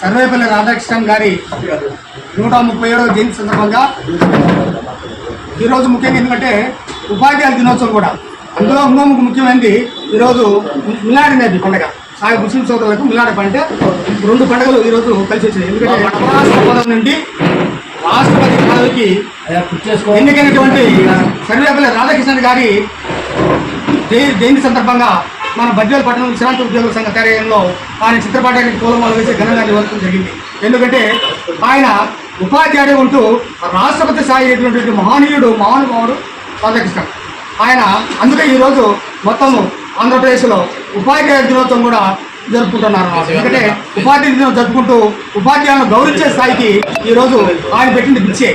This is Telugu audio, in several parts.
సర్వేపల్లి రాధాకృష్ణన్ గారి నూట ముప్పై ఏడవ జయంతి సందర్భంగా ఈరోజు ముఖ్యంగా ఎందుకంటే ఉపాధ్యాయుల దినోత్సవం కూడా. అందులో ఇంకో ముఖ్యమైనది ఈరోజు మిలాడి నేది పండుగ. సాగు ముస్లిం సోదరులకు మిలాడి పంటే. రెండు పండుగలు ఈరోజు కలిసి వచ్చినాయి. ఎందుకంటే రాష్ట్రపతి నుండి రాష్ట్రపతి పదవికి ఎన్నికైనటువంటి సర్వేపల్లి రాధాకృష్ణన్ గారి జయంతి సందర్భంగా మన బద్వేలు పట్టణం విశ్రాంతి ఉద్యోగుల సంఘ కార్యాలయంలో ఆయన చిత్రపటానికి పూలమాల వేసి ఘనంగా నిర్వహించడం జరిగింది. ఎందుకంటే ఆయన ఉపాధ్యాయుడు ఉంటూ రాష్ట్రపతి స్థాయి అయినటువంటి మహనీయుడు మహానుభావుడు రాధాకృష్ణ ఆయన అందుకే ఈరోజు మొత్తము ఆంధ్రప్రదేశ్లో ఉపాధ్యాయ దినోత్సవం కూడా జరుపుకుంటున్నారు. ఎందుకంటే ఉపాధ్యాయ దినం జరుపుకుంటూ ఉపాధ్యాయులను గౌరవించే స్థాయికి ఈరోజు ఆయన పెట్టింది పిచ్చే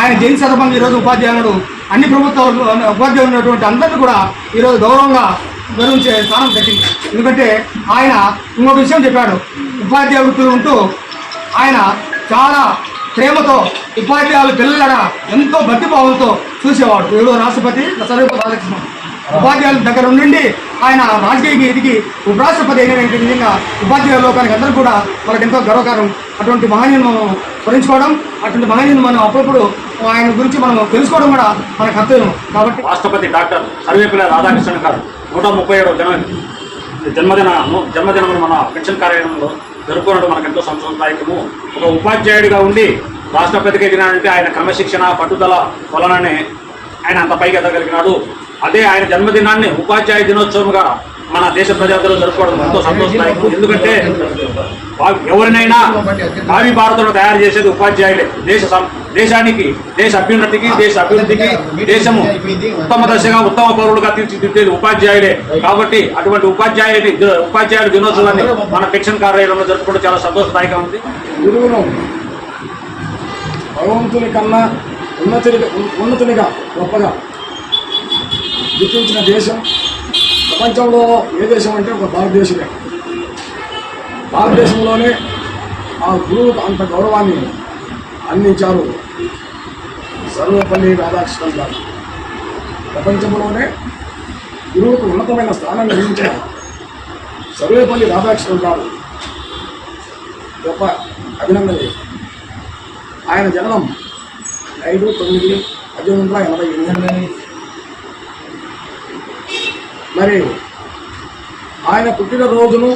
ఆయన జయంతి సందర్భంగా ఈరోజు ఉపాధ్యాయుడు అన్ని ప్రభుత్వాలు ఉపాధ్యాయులు ఉన్నటువంటి అందరినీ కూడా ఈరోజు గౌరవంగా గౌరవించే స్థానం పెట్టింది ఎందుకంటే ఆయన ఇంకొక విషయం చెప్పాడు. ఉపాధ్యాయ వృత్తులు ఉంటూ ఆయన చాలా ప్రేమతో ఉపాధ్యాయుల పిల్లల ఎంతో భక్తిభావంతో చూసేవాడు. ఏడో రాష్ట్రపతి సర్వేపల్లి బాలకృష్ణ. ఉపాధ్యాయుల దగ్గర నుండి ఆయన రాజకీయ ఎదిగి ఉపరాష్ట్రపతి అయిన నిజంగా ఉపాధ్యాయుల లోకానికి అందరూ కూడా వాళ్ళకి ఎంతో గర్వకారం అటువంటి మహనీయుని మనం స్మరించుకోవడం అటువంటి మహనీయుని మనం అప్పుడప్పుడు ఆయన గురించి మనం తెలుసుకోవడం కూడా మన కర్తవ్యం. కాబట్టి రాష్ట్రపతి డాక్టర్ సర్వేపల్లి రాధాకృష్ణన్ గారు నూట ముప్పై ఏడవ జన జన్మదిన జన్మదినమును మన పెన్షన్ కార్యాలయంలో జరుపుకోవడం మనకు ఎంతో సంతోషదాయకము. ఒక ఉపాధ్యాయుడిగా ఉండి రాష్ట్రపతికి ఎదిగినాడంటే ఆయన క్రమశిక్షణ పట్టుదల వలననే ఆయన అంత పైకి ఎదగలిగినాడు. అదే ఆయన జన్మదినాన్ని ఉపాధ్యాయ దినోత్సవంగా మన దేశ ప్రజలందరూ జరుపుకోవడం ఎంతో సంతోషదాయకం. ఎందుకంటే ఎవరినైనా భావి భారతంలో తయారు చేసేది ఉపాధ్యాయులే. దేశ దేశానికి దేశ అభ్యున్నతికి దేశ అభివృద్ధికి దేశము ఉత్తమ దశగా ఉత్తమ పౌరులుగా తీర్చిదిద్దేది ఉపాధ్యాయులే. కాబట్టి అటువంటి ఉపాధ్యాయుని ఉపాధ్యాయుల దినోత్సవాన్ని మన పెన్షన్ కార్యాలయంలో జరుపుకోవడం చాలా సంతోషదాయకం ఉంది. గురువును భగవంతుని కన్నా ఉన్నతునిగా ఉన్నతునిగా గొప్పగా గుర్తించిన దేశం. ప్రపంచంలో ఏ దేశం అంటే ఒక భారతదేశమే. భారతదేశంలోనే ఆ గురువుకు అంత గౌరవాన్ని అందించారు. సర్వపల్లి రాధాకృష్ణన్ గారు. ప్రపంచంలోనే గురువుకు ఉన్నతమైన స్థానం నిర్మించిన సర్వేపల్లి రాధాకృష్ణన్ గారు గొప్ప అభినందనలు ఆయన జననం ఐదు తొమ్మిది పద్దెనిమిది వందల ఎనభై ఎనిమిది. మరి ఆయన పుట్టినరోజును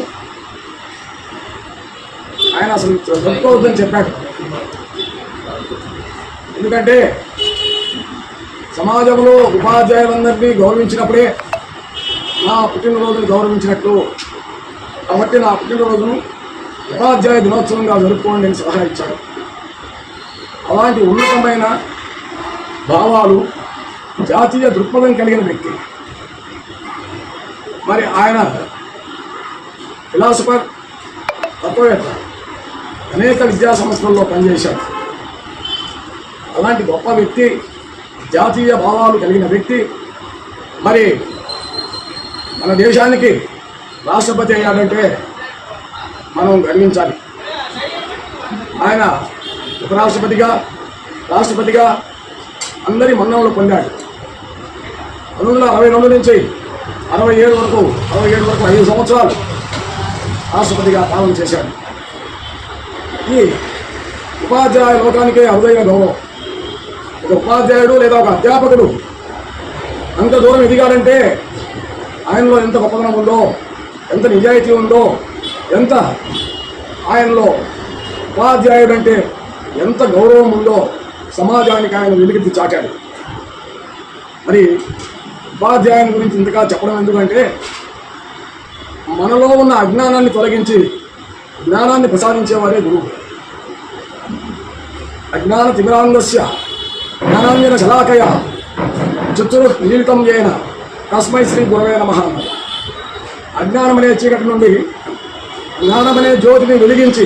ఆయన అసలు జరుపుకోవద్దని చెప్పాడు. ఎందుకంటే సమాజంలో ఉపాధ్యాయులందరినీ గౌరవించినప్పుడే నా పుట్టినరోజును గౌరవించినట్లు. కాబట్టి నా పుట్టినరోజును ఉపాధ్యాయ దినోత్సవంగా జరుపుకోండి అని సలహా ఇచ్చాడు. అలాంటి ఉన్నతమైన భావాలు జాతీయ దృక్పథం కలిగిన వ్యక్తి. మరి ఆయన ఫిలాసఫర్ తత్వవేత్త అనేక విద్యా సంస్థల్లో పనిచేశాడు. అలాంటి గొప్ప వ్యక్తి జాతీయ భావాలు కలిగిన వ్యక్తి మరి మన దేశానికి రాష్ట్రపతి అయ్యాడంటే మనం గర్వించాలి. ఆయన ఉపరాష్ట్రపతిగా రాష్ట్రపతిగా అందరి మన్ననలు పొందాడు. పంతొమ్మిది వందల అరవై రెండు నుంచి అరవై ఏడు వరకు అరవై ఏడు వరకు ఐదు సంవత్సరాలు రాష్ట్రపతిగా పాలన చేశాడు. ఈ ఉపాధ్యాయ లోకానికే అరుదైన గౌరవం. ఒక ఉపాధ్యాయుడు లేదా ఒక అధ్యాపకుడు అంత దూరం ఎదిగాడంటే ఆయనలో ఎంత గొప్పతనం ఉందో ఎంత నిజాయితీ ఉందో ఎంత ఆయనలో ఉపాధ్యాయుడు అంటే ఎంత గౌరవం ఉందో సమాజానికి ఆయన వెలుగెత్తి చాటాడు. మరి ఉపాధ్యాయుని గురించి ఇంతగా చెప్పడం ఎందుకంటే మనలో ఉన్న అజ్ఞానాన్ని తొలగించి జ్ఞానాన్ని ప్రసాదించేవారే గురువు. అజ్ఞాన తిమిరాంగస్య జ్ఞానాంజన శలాకయ చతురు నిలితం అయిన తస్మై శ్రీ గురవే నమ అజ్ఞానమనే చీకటి నుండి జ్ఞానమనే జ్యోతిని వెలిగించి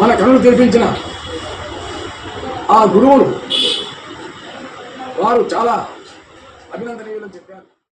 మన కనులు తెరిపించిన ఆ గురువును వారు చాలా అభినందనీయులని చెప్పారు.